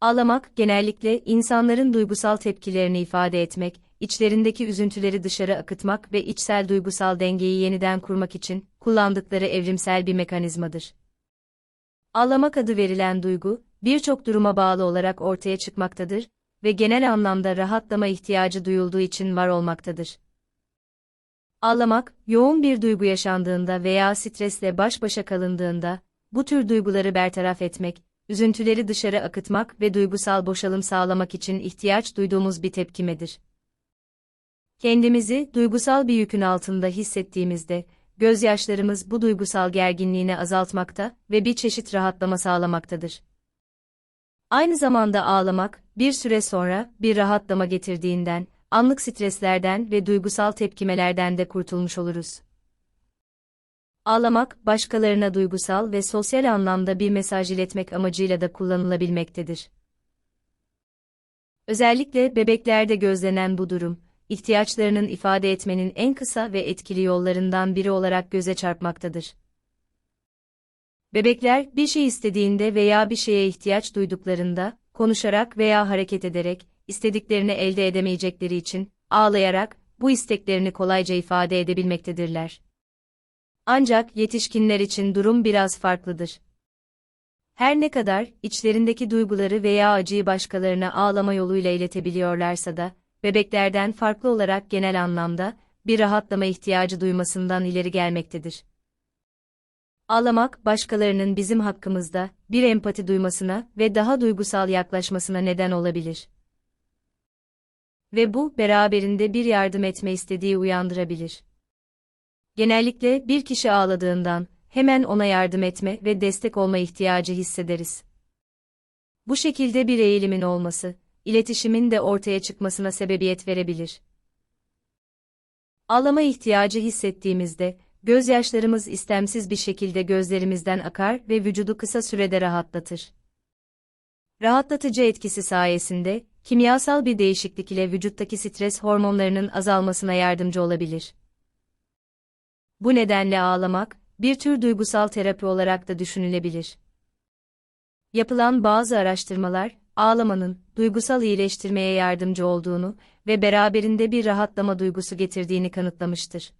Ağlamak, genellikle insanların duygusal tepkilerini ifade etmek, içlerindeki üzüntüleri dışarı akıtmak ve içsel duygusal dengeyi yeniden kurmak için kullandıkları evrimsel bir mekanizmadır. Ağlamak adı verilen duygu, birçok duruma bağlı olarak ortaya çıkmaktadır ve genel anlamda rahatlama ihtiyacı duyulduğu için var olmaktadır. Ağlamak, yoğun bir duygu yaşandığında veya stresle baş başa kalındığında, bu tür duyguları bertaraf etmek, üzüntüleri dışarı akıtmak ve duygusal boşalım sağlamak için ihtiyaç duyduğumuz bir tepkimedir. Kendimizi duygusal bir yükün altında hissettiğimizde, gözyaşlarımız bu duygusal gerginliğini azaltmakta ve bir çeşit rahatlama sağlamaktadır. Aynı zamanda ağlamak, bir süre sonra bir rahatlama getirdiğinden, anlık streslerden ve duygusal tepkimelerden de kurtulmuş oluruz. Ağlamak, başkalarına duygusal ve sosyal anlamda bir mesaj iletmek amacıyla da kullanılabilmektedir. Özellikle bebeklerde gözlenen bu durum, ihtiyaçlarının ifade etmenin en kısa ve etkili yollarından biri olarak göze çarpmaktadır. Bebekler bir şey istediğinde veya bir şeye ihtiyaç duyduklarında, konuşarak veya hareket ederek, istediklerini elde edemeyecekleri için, ağlayarak, bu isteklerini kolayca ifade edebilmektedirler. Ancak yetişkinler için durum biraz farklıdır. Her ne kadar içlerindeki duyguları veya acıyı başkalarına ağlama yoluyla iletebiliyorlarsa da, bebeklerden farklı olarak genel anlamda bir rahatlama ihtiyacı duymasından ileri gelmektedir. Ağlamak, başkalarının bizim hakkımızda bir empati duymasına ve daha duygusal yaklaşmasına neden olabilir. Ve bu, beraberinde bir yardım etme istediği uyandırabilir. Genellikle bir kişi ağladığından, hemen ona yardım etme ve destek olma ihtiyacı hissederiz. Bu şekilde bir eğilimin olması, iletişimin de ortaya çıkmasına sebebiyet verebilir. Ağlama ihtiyacı hissettiğimizde, gözyaşlarımız istemsiz bir şekilde gözlerimizden akar ve vücudu kısa sürede rahatlatır. Rahatlatıcı etkisi sayesinde, kimyasal bir değişiklik ile vücuttaki stres hormonlarının azalmasına yardımcı olabilir. Bu nedenle ağlamak, bir tür duygusal terapi olarak da düşünülebilir. Yapılan bazı araştırmalar, ağlamanın, duygusal iyileştirmeye yardımcı olduğunu ve beraberinde bir rahatlama duygusu getirdiğini kanıtlamıştır.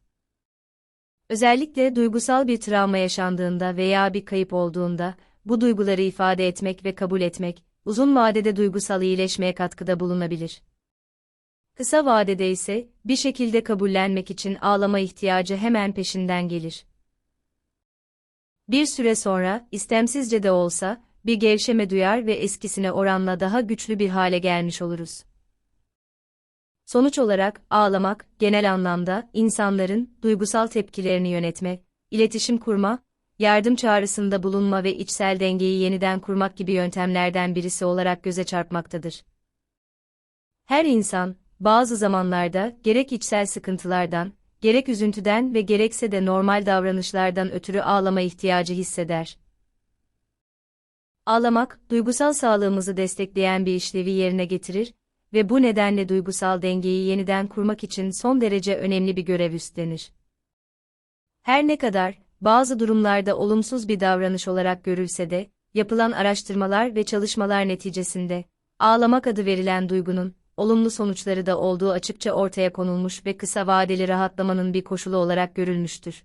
Özellikle duygusal bir travma yaşandığında veya bir kayıp olduğunda, bu duyguları ifade etmek ve kabul etmek, uzun vadede duygusal iyileşmeye katkıda bulunabilir. Kısa vadede ise, bir şekilde kabullenmek için ağlama ihtiyacı hemen peşinden gelir. Bir süre sonra, istemsizce de olsa, bir gevşeme duyar ve eskisine oranla daha güçlü bir hale gelmiş oluruz. Sonuç olarak, ağlamak, genel anlamda, insanların, duygusal tepkilerini yönetme, iletişim kurma, yardım çağrısında bulunma ve içsel dengeyi yeniden kurmak gibi yöntemlerden birisi olarak göze çarpmaktadır. Her insan, bazı zamanlarda, gerek içsel sıkıntılardan, gerek üzüntüden ve gerekse de normal davranışlardan ötürü ağlama ihtiyacı hisseder. Ağlamak, duygusal sağlığımızı destekleyen bir işlevi yerine getirir ve bu nedenle duygusal dengeyi yeniden kurmak için son derece önemli bir görev üstlenir. Her ne kadar, bazı durumlarda olumsuz bir davranış olarak görülse de, yapılan araştırmalar ve çalışmalar neticesinde, ağlamak adı verilen duygunun, olumlu sonuçları da olduğu açıkça ortaya konulmuş ve kısa vadeli rahatlamanın bir koşulu olarak görülmüştür.